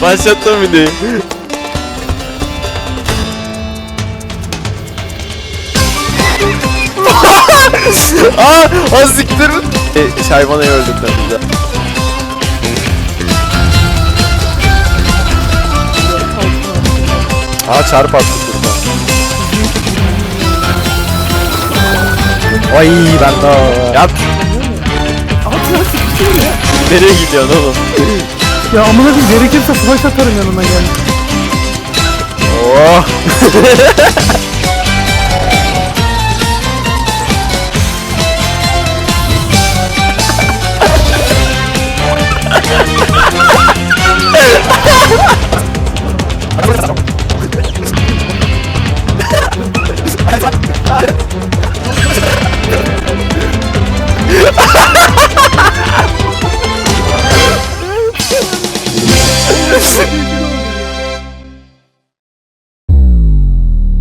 Başlattım videoyu. Aa, az siktir. E, Şayvanayı öldürdüm bize. Aa çarp attı burada. Ay ben de. Yat. Nereye gidiyorsun oğlum? Ya amına koyayım gerekirse smash atarım yanına gel. Oh.